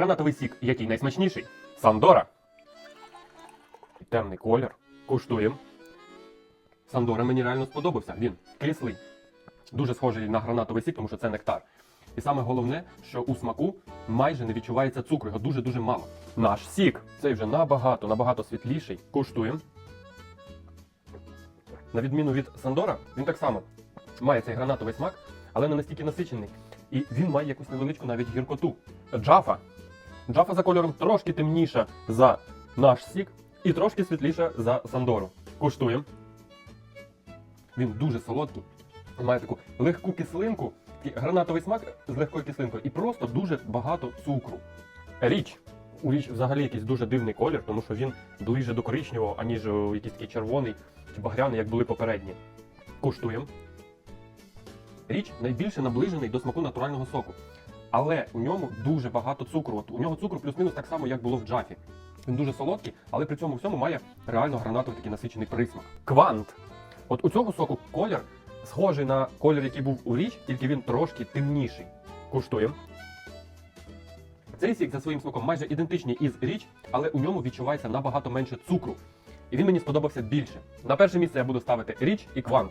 Гранатовий сік, який найсмачніший? Сандора. Темний колір. Куштуємо. Сандора мені реально сподобався. Він кислий. Дуже схожий на гранатовий сік, тому що це нектар. І саме головне, що у смаку майже не відчувається цукру, його дуже-дуже мало. Наш сік, цей вже набагато, набагато світліший. Куштуємо. На відміну від Сандора, він так само має цей гранатовий смак, але не настільки насичений. І він має якусь невеличку навіть гіркоту. Джафа. Джафа за кольором трошки темніша за наш сік і трошки світліша за Сандору. Куштуємо. Він дуже солодкий, має таку легку кислинку, гранатовий смак з легкою кислинкою і просто дуже багато цукру. Річ. У річ взагалі якийсь дуже дивний колір, тому що він ближе до коричневого, аніж якийсь такий червоний чи багряний, як були попередні. Куштуємо. Річ найбільше наближений до смаку натурального соку. Але у ньому дуже багато цукру. От у нього цукру плюс-мінус так само, як було в джафі. Він дуже солодкий, але при цьому всьому має реально гранатовий такий насичений присмак. Квант. От у цього соку колір схожий на колір, який був у річ, тільки він трошки темніший. Куштуємо. Цей сік за своїм смаком майже ідентичний із річ, але у ньому відчувається набагато менше цукру. І він мені сподобався більше. На перше місце я буду ставити річ і квант.